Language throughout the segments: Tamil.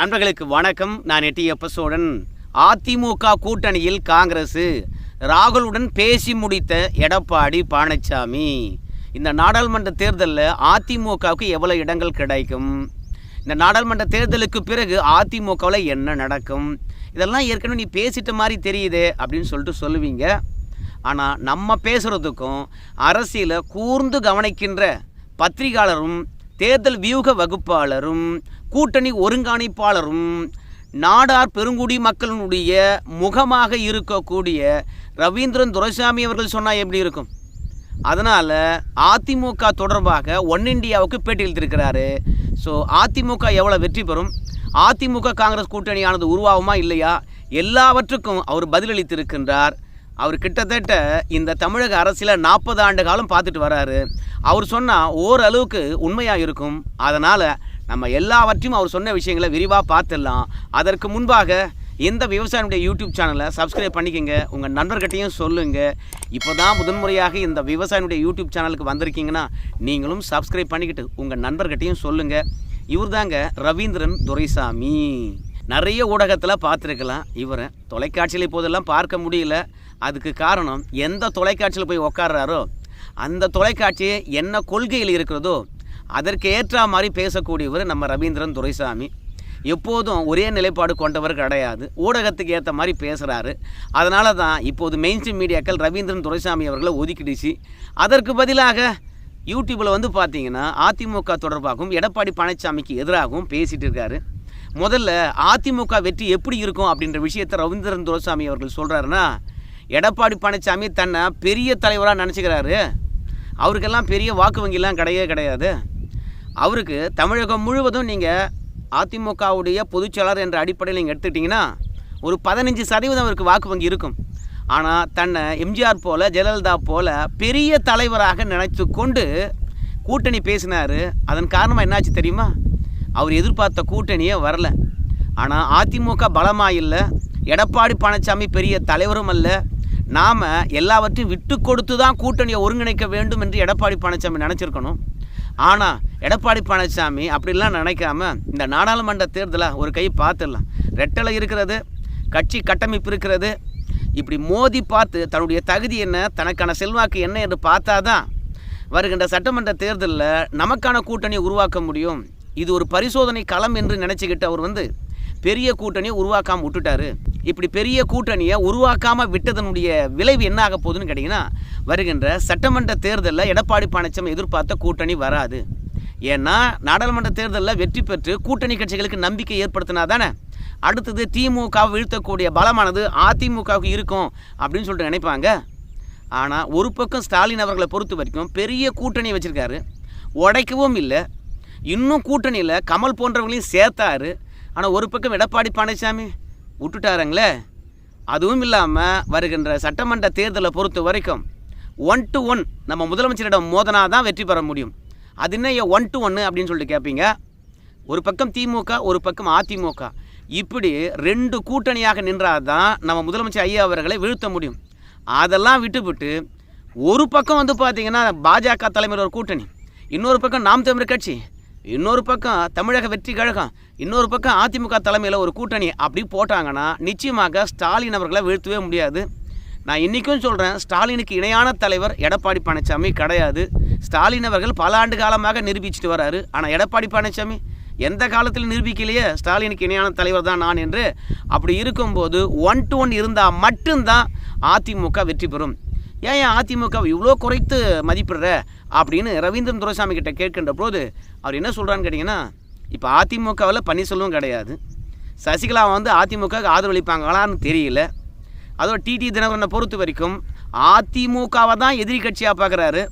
நண்பர்களுக்கு வணக்கம். நான் எட்டி சோழன் அதிமுக கூட்டணியில் காங்கிரஸ் ராகுலுடன் பேசி முடித்த எடப்பாடி பழனிசாமி இந்த நாடாளுமன்ற தேர்தலில் அதிமுகவுக்கு எவ்வளோ இடங்கள் கிடைக்கும்? இந்த நாடாளுமன்ற தேர்தலுக்கு பிறகு அதிமுகவில் என்ன நடக்கும்? இதெல்லாம் ஏற்கனவே நீ பேசிட்ட மாதிரி தெரியுதே அப்படின்னு சொல்லிட்டு சொல்லுவீங்க. ஆனால் நம்ம பேசுகிறதுக்கும் அரசியலை கூர்ந்து கவனிக்கின்ற பத்திரிகையாளரும் தேர்தல் வியூக வகுப்பாளரும் கூட்டணி ஒருங்கிணைப்பாளரும் நாடார் பெருங்குடி மக்களினுடைய முகமாக இருக்கக்கூடிய ரவீந்திரன் துரைசாமி அவர்கள் சொன்னால் எப்படி இருக்கும்? அதனால் அதிமுக தொடர்பாக ஒன் இண்டியாவுக்கு பேட்டி எழுத்திருக்கிறாரு ஸோ அதிமுக எவ்வளோ வெற்றி பெறும்? அதிமுக காங்கிரஸ் கூட்டணியானது உருவாகுமா இல்லையா? எல்லாவற்றுக்கும் அவர் பதிலளித்திருக்கின்றார். அவர் கிட்டத்தட்ட இந்த தமிழக அரசியலை நாற்பது ஆண்டு காலம் பார்த்துட்டு வராரு. அவர் சொன்னால் ஓரளவுக்கு உண்மையாக இருக்கும். அதனால் நம்ம எல்லாவற்றையும் அவர் சொன்ன விஷயங்களை விரிவாக பார்த்துடலாம். அதற்கு முன்பாக இந்த விவசாயினுடைய யூடியூப் சேனலை சப்ஸ்கிரைப் பண்ணிக்கோங்க. உங்கள் நண்பர்கிட்டையும் சொல்லுங்கள் இப்போ தான் முதன்முறையாக இந்த விவசாயினுடைய யூடியூப் சேனலுக்கு வந்திருக்கீங்கன்னா நீங்களும் சப்ஸ்கிரைப் பண்ணிக்கிட்டு உங்கள் நண்பர்கிட்டையும் சொல்லுங்கள் இவர் தாங்க ரவீந்திரன் துரைசாமி. நிறைய ஊடகத்தில் பார்த்துருக்கலாம். இவரை தொலைக்காட்சியில் இப்போதெல்லாம் பார்க்க முடியல. அதுக்கு காரணம் எந்த தொலைக்காட்சியில் போய் உக்காடுறாரோ அந்த தொலைக்காட்சி என்ன கொள்கையில் இருக்கிறதோ அதற்கு ஏற்ற மாதிரி பேசக்கூடியவர் நம்ம ரவீந்திரன் துரைசாமி. எப்போதும் ஒரே நிலைப்பாடு கொண்டவர் கிடையாது. ஊடகத்துக்கு ஏற்ற மாதிரி பேசுகிறாரு அதனால தான் இப்போது மெயின்ஸ்ட்ரீம் மீடியாக்கள் ரவீந்திரன் துரைசாமி அவர்களை ஒதுக்கிடுச்சு. அதற்கு பதிலாக யூடியூப்பில் வந்து பார்த்தீங்கன்னா அதிமுக தொடர்பாகவும் எடப்பாடி பழனிசாமிக்கு எதிராகவும் பேசிகிட்டு இருக்காரு. முதல்ல அதிமுக வெற்றி எப்படி இருக்கும் அப்படின்ற விஷயத்தை ரவீந்திரன் துரைசாமி அவர்கள் சொல்கிறாருன்னா எடப்பாடி பழனிசாமி தன்னை பெரிய தலைவராக நினச்சிக்கிறாரு. அவருக்கெல்லாம் பெரிய வாக்கு வங்கிலாம் கிடையவே கிடையாது. அவருக்கு தமிழகம் முழுவதும் நீங்கள் அதிமுகவுடைய பொதுச்செயலாளர் என்ற அடிப்படையில் நீங்கள் எடுத்துக்கிட்டிங்கன்னா ஒரு பதினஞ்சு சதவீதம் அவருக்கு வாக்கு வங்கி இருக்கும். ஆனால் தன்னை எம்ஜிஆர் போல் ஜெயலலிதா போல் பெரிய தலைவராக நினைத்து கொண்டு கூட்டணி பேசினார். அதன் காரணமாக என்னாச்சு தெரியுமா? அவர் எதிர்பார்த்த கூட்டணியே வரல. ஆனால் அதிமுக பலமாக இல்லை. எடப்பாடி பழனிசாமி பெரிய தலைவரும் அல்ல. நாம் எல்லாவற்றையும் விட்டு கொடுத்து தான் கூட்டணியை ஒருங்கிணைக்க வேண்டும் என்று எடப்பாடி பழனிசாமி நினச்சிருக்கணும். ஆனால் எடப்பாடி பழனிசாமி அப்படிலாம் நினைக்காம இந்த நாடாளுமன்ற தேர்தலை ஒரு கை பார்த்துடலாம். ரெட்டலை இருக்கிறது கட்சி கட்டமைப்பு இருக்கிறது. இப்படி மோதி பார்த்து தன்னுடைய தகுதி என்ன தனக்கான செல்வாக்கு என்ன என்று பார்த்தா தான் வருகின்ற சட்டமன்ற தேர்தலில் நமக்கான கூட்டணியை உருவாக்க முடியும். இது ஒரு பரிசோதனை களம் என்று நினச்சிக்கிட்டு அவர் வந்து பெரிய கூட்டணியை உருவாக்காமல் விட்டுட்டாரு. இப்படி பெரிய கூட்டணியை உருவாக்காமல் விட்டதனுடைய விளைவு என்ன ஆக போகுதுன்னு கேட்டிங்கன்னா வருகின்ற சட்டமன்ற தேர்தலில் எடப்பாடி பழனிசாமி எதிர்பார்த்த கூட்டணி வராது. ஏன்னா நாடாளுமன்ற தேர்தலில் வெற்றி பெற்று கூட்டணி கட்சிகளுக்கு நம்பிக்கை ஏற்படுத்தினா தானே அடுத்தது திமுகவை வீழ்த்தக்கூடிய பலமானது அதிமுகவுக்கு இருக்கும் அப்படின்னு சொல்லிட்டு நினைப்பாங்க. ஆனால் ஒரு பக்கம் ஸ்டாலின் அவர்களை பொறுத்த வரைக்கும் பெரிய கூட்டணி வச்சுருக்காரு. உடைக்கவும் இல்லை. இன்னும் கூட்டணியில் கமல் போன்றவங்களையும் சேர்த்தாரு. ஆனால் ஒரு பக்கம் எடப்பாடி பழனிசாமி விட்டுட்டாருங்களே. அதுவும் இல்லாமல் வருகின்ற சட்டமன்ற தேர்தலை பொறுத்த வரைக்கும் ஒன் டு ஒன் நம்ம முதலமைச்சரிடம் மோதனா தான் வெற்றி பெற முடியும். அது என்ன ஒன் டு ஒன்று அப்படின்னு சொல்லிட்டு கேட்பீங்க ஒரு பக்கம் திமுக ஒரு பக்கம் அதிமுக. இப்படி ரெண்டு கூட்டணியாக நின்றால் தான் நம்ம முதலமைச்சர் ஐயா அவர்களை வீழ்த்த முடியும். அதெல்லாம் விட்டுவிட்டு ஒரு பக்கம் வந்து பார்த்தீங்கன்னா பாஜக தலைமையில் ஒரு கூட்டணி இன்னொரு பக்கம் நாம் தமிழர் கட்சி இன்னொரு பக்கம் தமிழக வெற்றி கழகம் இன்னொரு பக்கம் அதிமுக தலைமையில் ஒரு கூட்டணி அப்படி போட்டாங்கன்னா நிச்சயமாக ஸ்டாலின் அவர்களை வீழ்த்தவே முடியாது. நான் இன்றைக்கும் சொல்கிறேன் ஸ்டாலினுக்கு இணையான தலைவர் எடப்பாடி பழனிசாமி கிடையாது. ஸ்டாலின் அவர்கள் பல ஆண்டு காலமாக நிரூபிச்சுட்டு வராரு. ஆனால் எடப்பாடி பழனிசாமி எந்த காலத்தில் நிரூபிக்கலையே ஸ்டாலினுக்கு இணையான தலைவர் தான் நான் என்று. அப்படி இருக்கும்போது ஒன் டு ஒன் இருந்தால் மட்டும்தான் அதிமுக வெற்றி பெறும். ஏன் ஏன் அதிமுக இவ்வளோ குறைத்து மதிப்பிடுற? அப்படின்னு ரவீந்திரன் துரைசாமி கிட்ட கேட்கின்ற போது அவர் என்ன சொல்கிறான்னு கேட்டிங்கன்னா இப்போ அதிமுகவில் பன்னீர்செல்வம் கிடையாது. சசிகலா வந்து அதிமுக ஆதரவளிப்பாங்களான்னு தெரியல. அதோட டிடி தினகரனை பொறுத்த வரைக்கும் அதிமுகவை தான் எதிரி கட்சியாக பார்க்குறாரு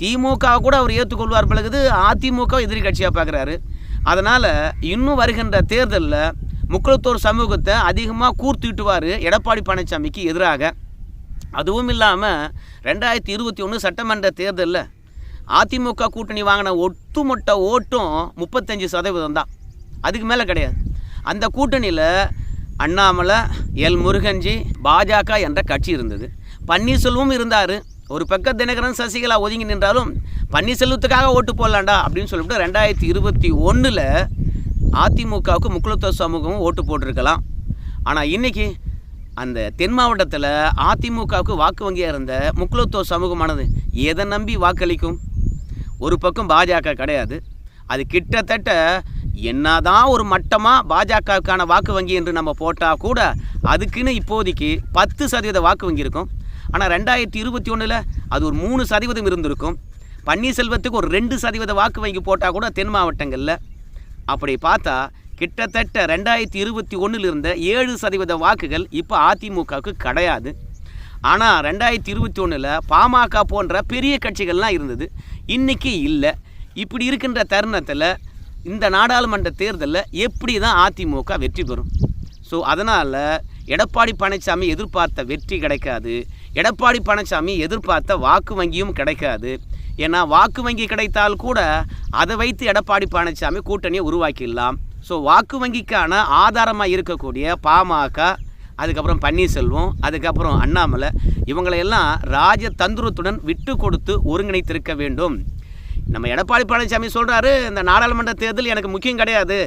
திமுக கூட அவர் ஏற்றுக்கொள்வார் பிறகுது அதிமுக எதிரி கட்சியாக பார்க்குறாரு அதனால் இன்னும் வருகின்ற தேர்தலில் முக்களத்தோர் சமூகத்தை அதிகமாக கூர்த்துட்டுவார் எடப்பாடி பழனிசாமிக்கு எதிராக. அதுவும் இல்லாமல் ரெண்டாயிரத்தி இருபத்தி ஒன்று சட்டமன்ற தேர்தலில் அதிமுக கூட்டணி வாங்கின ஒட்டுமொட்ட ஓட்டும் முப்பத்தஞ்சு சதவீதம் தான். அதுக்கு மேலே கிடையாது. அந்த கூட்டணியில் அண்ணாமலை எல் முருகன்ஜி பாஜக என்ற கட்சி இருந்தது. பன்னீர்செல்வம் இருந்தார். ஒரு பக்கம் தினகரன் சசிகலா ஒதுங்கி நின்றாலும் பன்னீர்செல்வத்துக்காக ஓட்டு போடலாண்டா அப்படின்னு சொல்லிவிட்டு ரெண்டாயிரத்தி இருபத்தி ஒன்றில் அதிமுகவுக்கு முக்குளத்துவ சமூகமும் ஓட்டு போட்டிருக்கலாம். ஆனால் இன்னைக்கு அந்த தென் மாவட்டத்தில் அதிமுகவுக்கு வாக்கு வங்கியாக இருந்த முக்குளத்துவ சமூகமானது எதை நம்பி வாக்களிக்கும்? ஒரு பக்கம் பாஜக கிடையாது. அது கிட்டத்தட்ட என்னதான் ஒரு மட்டமாக பாஜகவுக்கான வாக்கு வங்கி என்று நம்ம போட்டால் கூட அதுக்குன்னு இப்போதைக்கு பத்து சதவீத வாக்கு வங்கி இருக்கும். ஆனால் ரெண்டாயிரத்தி இருபத்தி ஒன்றில் அது ஒரு மூணு சதவீதம் இருந்திருக்கும். பன்னீர்செல்வத்துக்கு ஒரு ரெண்டு சதவீத வாக்கு வங்கி போட்டால் கூட தென் மாவட்டங்களில். அப்படி பார்த்தா கிட்டத்தட்ட ரெண்டாயிரத்தி இருபத்தி ஒன்றில் இருந்த ஏழு சதவீத வாக்குகள் இப்போ அதிமுகவுக்கு கிடையாது. ஆனால் ரெண்டாயிரத்தி இருபத்தி ஒன்றில் பாமக போன்ற பெரிய கட்சிகள்லாம் இருந்தது. இன்றைக்கி இல்லை. இப்படி இருக்கின்ற தருணத்தில் இந்த நாடாளுமன்ற தேர்தலில் எப்படி தான் அதிமுக வெற்றி பெறும்? ஸோ அதனால் எடப்பாடி பழனிசாமி எதிர்பார்த்த வெற்றி கிடைக்காது. எடப்பாடி பழனிசாமி எதிர்பார்த்த வாக்கு வங்கியும் கிடைக்காது. ஏன்னா வாக்கு வங்கி கிடைத்தால் கூட அதை வைத்து எடப்பாடி பழனிசாமி கூட்டணியை உருவாக்கிடலாம். ஸோ வாக்கு வங்கிக்கான ஆதாரமாக இருக்கக்கூடிய பாமக அதுக்கப்புறம் பன்னீர்செல்வம் அதுக்கப்புறம் அண்ணாமலை இவங்களையெல்லாம் ராஜ தந்திரத்துடன் விட்டு கொடுத்து ஒருங்கிணைத்திருக்க வேண்டும். நம்ம எடப்பாடி பழனிசாமி சொல்கிறாரு இந்த நாடாளுமன்ற தேர்தல் எனக்கு முக்கியம் கிடையாது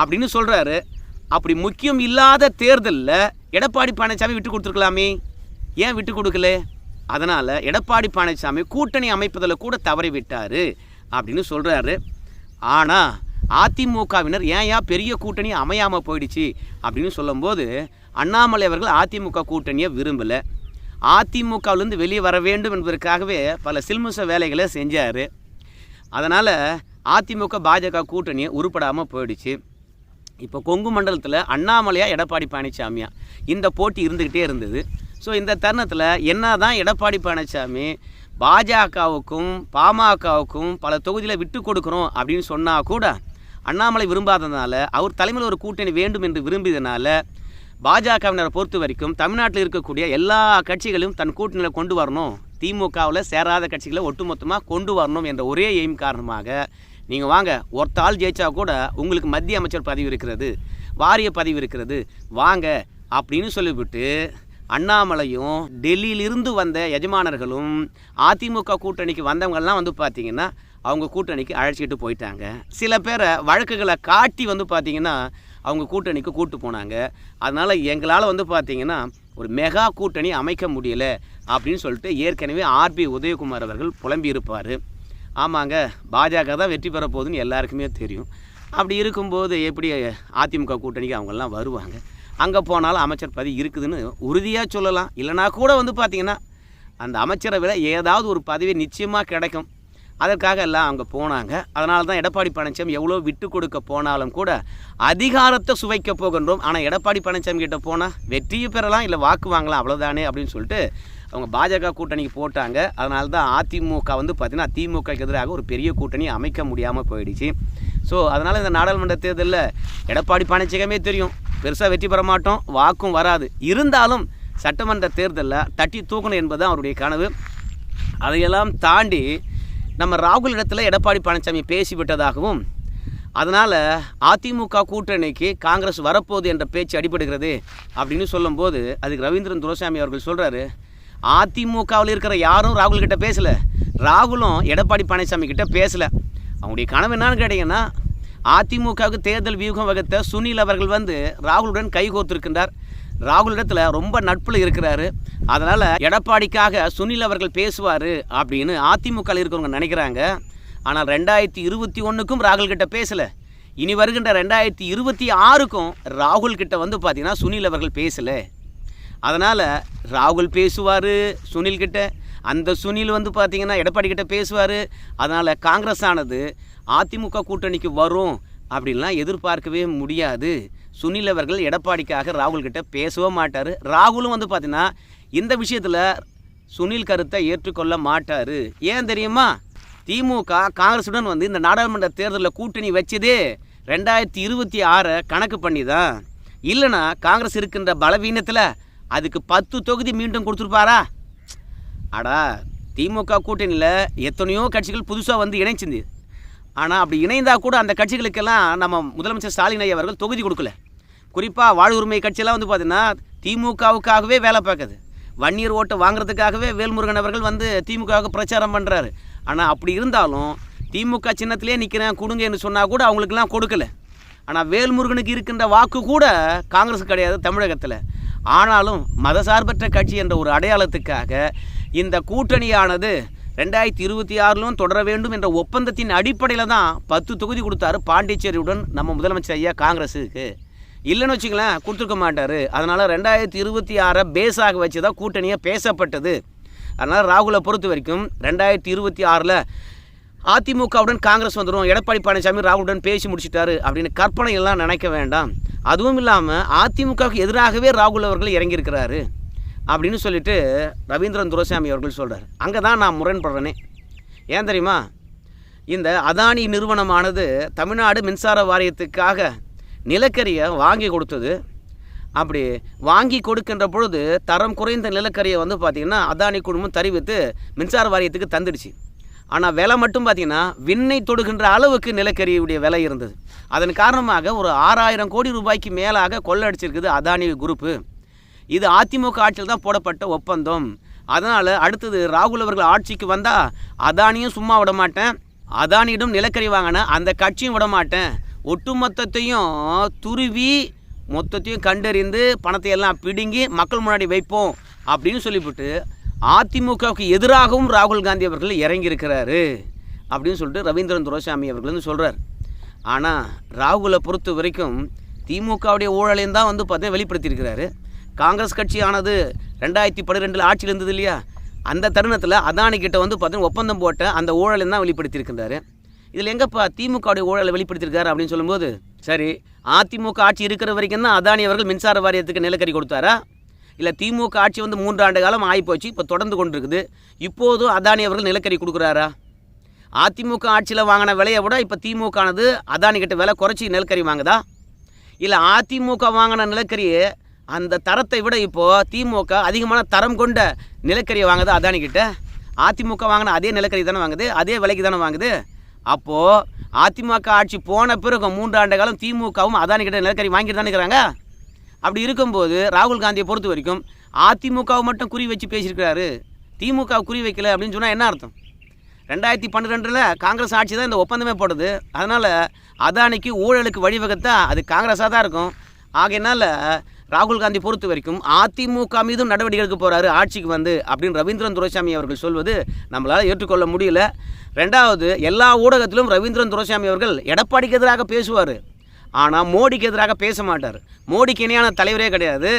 அப்படின்னு சொல்கிறாரு அப்படி முக்கியம் இல்லாத தேர்தலில் எடப்பாடி பழனிசாமி விட்டு கொடுத்துருக்கலாமே. ஏன் விட்டு கொடுக்கல? அதனால் எடப்பாடி பழனிசாமி கூட்டணி அமைப்பதில் கூட தவறி விட்டார் அப்படின்னு சொல்கிறாரு ஆனால் அதிமுகவினர் ஏன் ஏன் பெரிய கூட்டணி அமையாமல் போயிடுச்சு அப்படின்னு சொல்லும்போது அண்ணாமலை அவர்கள் அதிமுக கூட்டணியை விரும்பலை. அதிமுகவிலேருந்து வெளியே வர வேண்டும் என்பதற்காகவே பல சில்முச வேலைகளை செஞ்சார். அதனால் அதிமுக பாஜக கூட்டணியை உருப்படாமல் போயிடுச்சு. இப்போ கொங்கு மண்டலத்தில் அண்ணாமலையா எடப்பாடி பழனிசாமியா? இந்த போட்டி இருந்துக்கிட்டே இருந்தது. ஸோ இந்த தருணத்தில் என்ன தான் எடப்பாடி பழனிசாமி பாஜகவுக்கும் பாமகவுக்கும் பல தொகுதியில் விட்டு கொடுக்குறோம் அப்படின்னு சொன்னால் கூட அண்ணாமலை விரும்பாததுனால அவர் தலைமையில் ஒரு கூட்டணி வேண்டும் என்று விரும்பியதுனால பாஜகவினரை பொறுத்த வரைக்கும் தமிழ்நாட்டில் இருக்கக்கூடிய எல்லா கட்சிகளையும் தன் கூட்டணியில் கொண்டு வரணும். திமுகவில் சேராத கட்சிகளை ஒட்டுமொத்தமாக கொண்டு வரணும் என்ற ஒரே எய்ம் காரணமாக நீங்கள் வாங்க ஒருத்த ஆள் ஜெயிச்சா கூட உங்களுக்கு மத்திய அமைச்சர் பதவி இருக்கிறது வாரிய பதவி இருக்கிறது. வாங்க அப்படின்னு சொல்லிவிட்டு அண்ணாமலையும் டெல்லியிலிருந்து வந்த எஜமானர்களும் அதிமுக கூட்டணிக்கு வந்தவங்கள்லாம் வந்து பார்த்திங்கன்னா அவங்க கூட்டணிக்கு அழைச்சிட்டு போயிட்டாங்க. சில பேரை வழக்குகளை காட்டி வந்து பார்த்திங்கன்னா அவங்க கூட்டணிக்கு கூட்டு போனாங்க. அதனால் எங்களால் வந்து பார்த்திங்கன்னா ஒரு மெகா கூட்டணி அமைக்க முடியல அப்படின்னு சொல்லிட்டு ஏற்கனவே ஆர்பி உதயகுமார் அவர்கள் புலம்பி இருப்பார். ஆமாங்க பாஜக தான் வெற்றி பெற போகுதுன்னு எல்லாருக்குமே தெரியும். அப்படி இருக்கும்போது எப்படி அதிமுக கூட்டணிக்கு அவங்கெல்லாம் வருவாங்க? அங்கே போனாலும் அமைச்சர் பதவி இருக்குதுன்னு உறுதியாக சொல்லலாம். இல்லைனா கூட வந்து பார்த்திங்கன்னா அந்த அமைச்சரவையில் ஏதாவது ஒரு பதவி நிச்சயமாக கிடைக்கும். அதற்காக எல்லாம் அங்கே போனாங்க. அதனால தான் எடப்பாடி பழனிசாமி எவ்வளோ விட்டு கொடுக்க போனாலும் கூட அதிகாரத்தை சுவைக்க போகின்றோம். ஆனால் எடப்பாடி பழனிசாமி கிட்ட போனால் வெற்றியை பெறலாம் இல்லை வாக்கு வாங்கலாம் அவ்வளோதானே அப்படின்னு சொல்லிட்டு அவங்க பாஜக கூட்டணிக்கு போட்டாங்க. அதனால தான் அதிமுக வந்து பார்த்திங்கன்னா திமுகக்கு எதிராக ஒரு பெரிய கூட்டணி அமைக்க முடியாமல் போயிடுச்சு. ஸோ அதனால் இந்த நாடாளுமன்ற தேர்தலில் எடப்பாடி பழனிசாமியே தெரியும். பெருசாக வெற்றி பெற மாட்டோம் வாக்கும் வராது. இருந்தாலும் சட்டமன்ற தேர்தலில் தட்டி தூக்கணும் என்பது அவருடைய கனவு. அதையெல்லாம் தாண்டி நம்ம ராகுல் இடத்துல எடப்பாடி பழனிசாமி பேசிவிட்டதாகவும் அதனால் அதிமுக கூட்டணிக்கு காங்கிரஸ் வரப்போகுது என்ற பேச்சு அடிபடுகிறது அப்படின்னு சொல்லும்போது அதுக்கு ரவீந்திரன் துரசாமி அவர்கள் சொல்கிறாரு அதிமுகவில் இருக்கிற யாரும் ராகுல் கிட்ட பேசலை. ராகுலும் எடப்பாடி பழனிசாமி கிட்ட பேசலை. அவங்களுடைய கனவு என்னன்னு கேட்டிங்கன்னா அதிமுகவுக்கு தேர்தல் வியூகம் வகுத்த சுனில் அவர்கள் வந்து ராகுலுடன் கைகோர்த்திருக்கின்றார் ராகுலிடத்தில் ரொம்ப நட்பில் இருக்கிறாரு. அதனால் எடப்பாடிக்காக சுனில் அவர்கள் பேசுவார் அப்படின்னு அதிமுக இருக்கிறவங்க நினைக்கிறாங்க. ஆனால் ரெண்டாயிரத்தி இருபத்தி ஒன்றுக்கும் ராகுல் கிட்ட பேசலை. இனி வருகின்ற ரெண்டாயிரத்தி இருபத்தி ஆறுக்கும் ராகுல் கிட்ட வந்து பார்த்தீங்கன்னா சுனில் அவர்கள் பேசலை. அதனால் ராகுல் பேசுவார் சுனில் கிட்ட. அந்த சுனில் வந்து பார்த்திங்கன்னா எடப்பாடி கிட்ட பேசுவார். அதனால் காங்கிரஸ் ஆனது அதிமுக கூட்டணிக்கு வரும் அப்படின்லாம் எதிர்பார்க்கவே முடியாது. சுனில் அவர்கள் எடப்பாடிக்காக ராகுல் கிட்ட பேசவே மாட்டார். ராகுலும் வந்து பார்த்திங்கன்னா இந்த விஷயத்தில் சுனில் கருத்தை ஏற்றுக்கொள்ள மாட்டார். ஏன் தெரியுமா? திமுக காங்கிரஸுடன் வந்து இந்த நாடாளுமன்ற தேர்தலில் கூட்டணி வச்சதே ரெண்டாயிரத்தி இருபத்தி ஆறை கணக்கு பண்ணி தான் இல்லைன்னா காங்கிரஸ் இருக்கின்ற பலவீனத்தில் அதுக்கு பத்து தொகுதி மீண்டும் கொடுத்துருப்பாரா? அடா திமுக கூட்டணியில் எத்தனையோ கட்சிகள் புதுசாக வந்து இணைச்சிருந்தது ஆனால் அப்படி இணைந்தால் கூட அந்த கட்சிகளுக்கெல்லாம் நம்ம முதலமைச்சர் ஸ்டாலின் ஐயா அவர்கள் தொகுதி கொடுக்கல. குறிப்பாக வாழ் உரிமை கட்சியெல்லாம் வந்து பார்த்தீங்கன்னா திமுகவுக்காகவே வேலை பார்க்குது. வன்னியர் ஓட்டு வாங்குறதுக்காகவே வேல்முருகன் அவர்கள் வந்து திமுகவுக்கு பிரச்சாரம் பண்ணுறாரு ஆனால் அப்படி இருந்தாலும் திமுக சின்னத்திலே நிற்கிறேன் கொடுங்கன்னு சொன்னால் கூட அவங்களுக்கெல்லாம் கொடுக்கல. ஆனால் வேல்முருகனுக்கு இருக்கின்ற வாக்கு கூட காங்கிரஸ் கிடையாது தமிழகத்தில். ஆனாலும் மதசார்பற்ற கட்சி என்ற ஒரு அடையாளத்துக்காக இந்த கூட்டணியானது ரெண்டாயிரத்தி இருபத்தி ஆறிலும் தொடர வேண்டும் என்ற ஒப்பந்தத்தின் அடிப்படையில் தான் பத்து தொகுதி கொடுத்தாரு பாண்டிச்சேரியுடன் நம்ம முதலமைச்சர் ஐயா காங்கிரஸுக்கு இல்லைன்னு வச்சுங்களேன் கொடுத்துருக்க மாட்டார். அதனால் ரெண்டாயிரத்தி இருபத்தி ஆறை பேஸாக வச்சு தான் கூட்டணியாக பேசப்பட்டது. அதனால் ராகுலை பொறுத்த வரைக்கும் ரெண்டாயிரத்தி இருபத்தி ஆறில் அதிமுகவுடன் காங்கிரஸ் வந்துடும் எடப்பாடி பழனிசாமி ராகுலுடன் பேசி முடிச்சிட்டாரு அப்படின்னு கற்பனை எல்லாம் நினைக்க வேண்டாம். அதுவும் இல்லாமல் அதிமுகவுக்கு எதிராகவே ராகுல் அவர்கள் இறங்கியிருக்கிறாரு அப்படின்னு சொல்லிட்டு ரவீந்திரன் துரசாமி அவர்கள் சொல்கிறார் அங்கே தான் நான் முரண்படுறேனே. ஏன் தெரியுமா? இந்த அதானி நிறுவனமானது தமிழ்நாடு மின்சார வாரியத்துக்காக நிலக்கரியை வாங்கி கொடுத்தது. அப்படி வாங்கி கொடுக்கின்ற பொழுது தரம் குறைந்த நிலக்கரியை வந்து பார்த்திங்கன்னா அதானி குழுமம் தெரிவித்து மின்சார வாரியத்துக்கு தந்துடுச்சு. ஆனால் விலை மட்டும் பார்த்திங்கன்னா விண்ணை தொடுகின்ற அளவுக்கு நிலக்கரியுடைய விலை இருந்தது. அதன் காரணமாக ஒரு ஆறாயிரம் கோடி ரூபாய்க்கு மேலாக கொள்ளடிச்சிருக்குது அதானி குரூப்பு. இது அதிமுக ஆட்சியில் தான் போடப்பட்ட ஒப்பந்தம். அதனால் அடுத்தது ராகுல் அவர்கள் ஆட்சிக்கு வந்தால் அதானியும் சும்மா விட மாட்டேன். அதானியிடம் நிலக்கரி வாங்கின அந்த கட்சியும் விட மாட்டேன். ஒட்டுமொத்தத்தையும் துருவி மொத்தத்தையும் கண்டறிந்து பணத்தை எல்லாம் பிடுங்கி மக்கள் முன்னாடி வைப்போம் அப்படின்னு சொல்லிவிட்டு அதிமுகவுக்கு எதிராகவும் ராகுல் காந்தி அவர்கள் இறங்கியிருக்கிறாரு அப்படின்னு சொல்லிட்டு ரவீந்திரன் துரைசாமி அவர்கள் வந்து சொல்கிறார் ஆனால் ராகுலை பொறுத்த வரைக்கும் திமுகவுடைய ஊழலையும் தான் வந்து பார்த்தீங்கன்னா வெளிப்படுத்தியிருக்கிறாரு. காங்கிரஸ் கட்சியானது ரெண்டாயிரத்தி பன்னிரெண்டில் ஆட்சியில் இருந்தது இல்லையா? அந்த தருணத்தில் அதானி கிட்ட வந்து பார்த்தீங்கன்னா ஒப்பந்தம் போட்ட அந்த ஊழலையும் தான் வெளிப்படுத்தியிருக்கிறாரு இதில் எங்கப்பா திமுகவுடைய ஊழலை வெளிப்படுத்தியிருக்காரு அப்படின்னு சொல்லும்போது சரி அதிமுக ஆட்சி இருக்கிற வரைக்கும் தான் அதானி அவர்கள் மின்சார வாரியத்துக்கு நிலக்கரி கொடுத்தாரா? இல்லை திமுக ஆட்சி வந்து மூன்றாண்டு காலம் ஆகிப்போச்சு இப்போ தொடர்ந்து கொண்டிருக்குது இப்போதும் அதானி அவர்கள் நிலக்கரி கொடுக்குறாரா? அதிமுக ஆட்சியில் வாங்கின விலையை விட இப்போ திமுகனது அதானி கிட்ட விலை குறைச்சி நிலக்கரி வாங்குதா? இல்லை அதிமுக வாங்கின நிலக்கரியை அந்த தரத்தை விட இப்போது திமுக அதிகமான தரம் கொண்ட நிலக்கரியை வாங்குது அதானி கிட்ட? அதிமுக வாங்கின அதே நிலக்கரி தானே வாங்குது அதே விலைக்கு தானே வாங்குது? அப்போது அதிமுக ஆட்சி போன பிறகு மூன்றாண்டு காலம் திமுகவும் அதானி கிட்ட நிலக்கரி வாங்கிட்டு தானே இருக்கிறாங்க? அப்படி இருக்கும்போது ராகுல் காந்தியை பொறுத்த வரைக்கும் அதிமுகவை மட்டும் குறி வச்சு பேசியிருக்கிறாரு. திமுக குறி வைக்கல அப்படின்னு சொன்னால் என்ன அர்த்தம்? ரெண்டாயிரத்தி பன்னிரெண்டில் காங்கிரஸ் ஆட்சி தான் இந்த ஒப்பந்தமே போடுது அதனால் அதானிக்கு ஊழலுக்கு வழிவகுத்தா அது காங்கிரஸாக தான் இருக்கும். ஆகையினால ராகுல் காந்தி பொறுத்த வரைக்கும் அதிமுக மீதும் நடவடிக்கை எடுக்க போகிறாரு ஆட்சிக்கு வந்து அப்படின்னு ரவீந்திரன் துரைசாமி அவர்கள் சொல்வது நம்மளால் ஏற்றுக்கொள்ள முடியல. ரெண்டாவது எல்லா ஊடகத்திலும் ரவீந்திரன் துரைசாமி அவர்கள் எடப்பாடிக்கு எதிராக பேசுவார். ஆனால் மோடிக்கு எதிராக பேச மாட்டார். மோடிக்கு இணையான தலைவரே கிடையாது.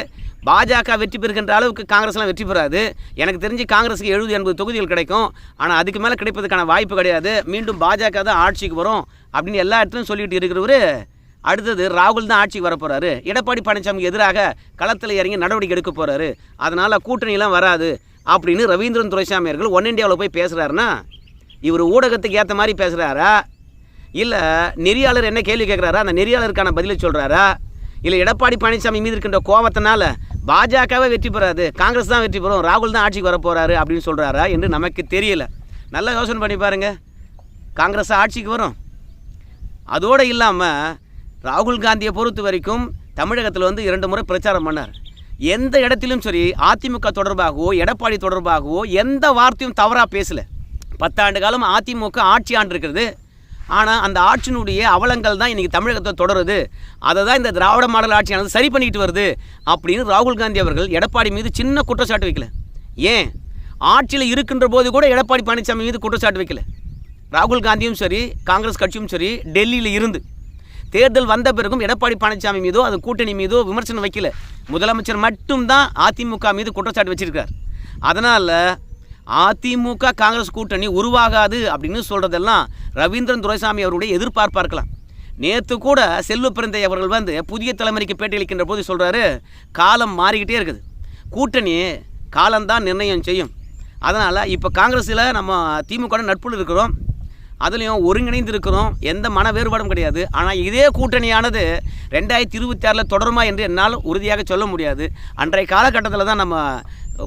பாஜக வெற்றி பெறுகின்ற அளவுக்கு காங்கிரஸ்லாம் வெற்றி பெறாது. எனக்கு தெரிஞ்சு காங்கிரஸுக்கு எழுபது எண்பது தொகுதிகள் கிடைக்கும். ஆனால் அதுக்கு மேலே கிடைப்பதற்கான வாய்ப்பு கிடையாது. மீண்டும் பாஜக தான் ஆட்சிக்கு வரும் அப்படின்னு எல்லா இடத்துலையும் சொல்லிட்டு இருக்கிறவர் அடுத்தது ராகுல் தான் ஆட்சிக்கு வரப்போகிறாரு எடப்பாடி பழனிசாமிக்கு எதிராக களத்தில் இறங்கி நடவடிக்கை எடுக்க போகிறாரு அதனால் கூட்டணியெல்லாம் வராது அப்படின்னு ரவீந்திரன் துரைசாமி அவர்கள் ஒன் இந்தியாவில் போய் பேசுகிறாருன்னா இவர் ஊடகத்துக்கு ஏற்ற மாதிரி பேசுகிறாரா இல்லை நெறியாளர் என்ன கேள்வி கேட்குறாரா அந்த நெறியாளருக்கான பதிலை சொல்கிறாரா இல்லை எடப்பாடி பழனிசாமி மீது இருக்கின்ற கோபத்தினால பாஜகவே வெற்றி பெறாது காங்கிரஸ் தான் வெற்றி பெறும் ராகுல் தான் ஆட்சிக்கு வரப்போகிறாரு அப்படின்னு சொல்கிறாரா என்று நமக்கு தெரியல. நல்லா யோசனை பண்ணி பாருங்கள் காங்கிரஸ் ஆட்சிக்கு வரும். அதோடு இல்லாமல் ராகுல் காந்தியை பொறுத்த வரைக்கும் தமிழகத்தில் வந்து இரண்டு முறை பிரச்சாரம் பண்ணார். எந்த இடத்திலும் சரி அதிமுக தொடர்பாகவோ எடப்பாடி தொடர்பாகவோ எந்த வார்த்தையும் தவறாக பேசலை. பத்தாண்டு காலம் அதிமுக ஆட்சி ஆண்டிருக்கிறது ஆனால் அந்த ஆட்சியினுடைய அவலங்கள் தான் இன்றைக்கி தமிழகத்தை தொடருது. அதை தான் இந்த திராவிட மாடல் ஆட்சியானது சரி பண்ணிக்கிட்டு வருது அப்படின்னு ராகுல் காந்தி அவர்கள் எடப்பாடி மீது சின்ன குற்றச்சாட்டு வைக்கல. ஏன்? ஆட்சியில் இருக்கின்ற போது கூட எடப்பாடி பழனிசாமி மீது குற்றச்சாட்டு வைக்கல. ராகுல் காந்தியும் சரி காங்கிரஸ் கட்சியும் சரி டெல்லியில் இருந்து தேர்தல் வந்த பிறகும் எடப்பாடி பழனிசாமி மீதோ அது கூட்டணி மீதோ விமர்சனம் வைக்கல. முதலமைச்சர் மட்டும்தான் அதிமுக மீது குற்றச்சாட்டு வச்சிருக்கார். அதனால் அதிமுக காங்கிரஸ் கூட்டணி உருவாகாது அப்படின்னு சொல்கிறதெல்லாம் ரவீந்திரன் துரைசாமி அவருடைய எதிர்பார்ப்பாக இருக்கலாம் நேற்று கூட செல்வ பிறந்தை அவர்கள் வந்து புதிய தலைமுறைக்கு பேட்டியளிக்கின்ற போது சொல்கிறாரு காலம் மாறிக்கிட்டே இருக்குது. கூட்டணி காலம்தான் நிர்ணயம் செய்யும். அதனால் இப்போ காங்கிரஸில் நம்ம திமுக நட்புல இருக்கிறோம். அதுலேயும் ஒருங்கிணைந்து இருக்கிறோம் எந்த மன வேறுபாடும் கிடையாது. ஆனால் இதே கூட்டணியானது ரெண்டாயிரத்தி இருபத்தி ஆறில் தொடருமா என்று என்னால் உறுதியாக சொல்ல முடியாது. அன்றைய காலகட்டத்தில் தான் நம்ம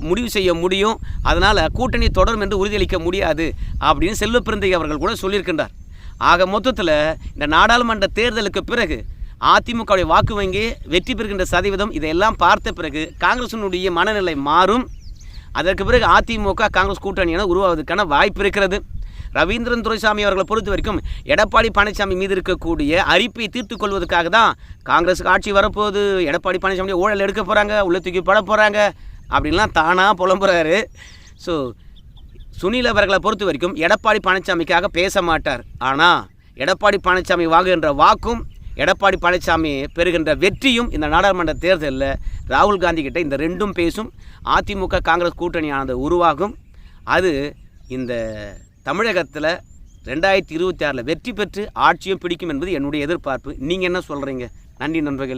முடிவு செய்ய முடியும். அதனால் கூட்டணி தொடரும் என்று உறுதியளிக்க முடியாது அப்படின்னு செல்வப்பிரந்தை அவர்கள் கூட சொல்லியிருக்கின்றார். ஆக மொத்தத்தில் இந்த நாடாளுமன்ற தேர்தலுக்கு பிறகு அதிமுகவுடைய வாக்கு வங்கி வெற்றி பெறுகின்ற சதவீதம் இதையெல்லாம் பார்த்த பிறகு காங்கிரசினுடைய மனநிலை மாறும். அதற்கு பிறகு அதிமுக காங்கிரஸ் கூட்டணியான உருவாவதற்கான வாய்ப்பு இருக்கிறது. ரவீந்திரன் துரைசாமி அவர்களை பொறுத்த வரைக்கும் எடப்பாடி பழனிசாமி மீது இருக்கக்கூடிய அரிப்பை தீர்த்து கொள்வதற்காக தான் காங்கிரஸுக்கு ஆட்சி வரப்போகுது. எடப்பாடி பழனிசாமி ஊழல் எடுக்க போகிறாங்க உள்ள தூக்கி பட போகிறாங்க அப்படின்லாம் தானாக புலம்புறாரு. ஸோ சுனில் அவர்களை பொறுத்த வரைக்கும் எடப்பாடி பழனிசாமிக்காக பேச மாட்டார். ஆனால் எடப்பாடி பழனிசாமி வாங்குகின்ற வாக்கும் எடப்பாடி பழனிசாமி பெறுகின்ற வெற்றியும் இந்த நாடாளுமன்ற தேர்தலில் ராகுல் காந்தி கிட்ட இந்த ரெண்டும் பேசும். அதிமுக காங்கிரஸ் கூட்டணியானது உருவாகும். அது இந்த தமிழகத்தில் ரெண்டாயிரத்தி இருபத்தி ஆறில் வெற்றி பெற்று ஆட்சியும் பிடிக்கும் என்பது என்னுடைய எதிர்பார்ப்பு. நீங்கள் என்ன சொல்கிறீங்க நன்றி நண்பர்களே.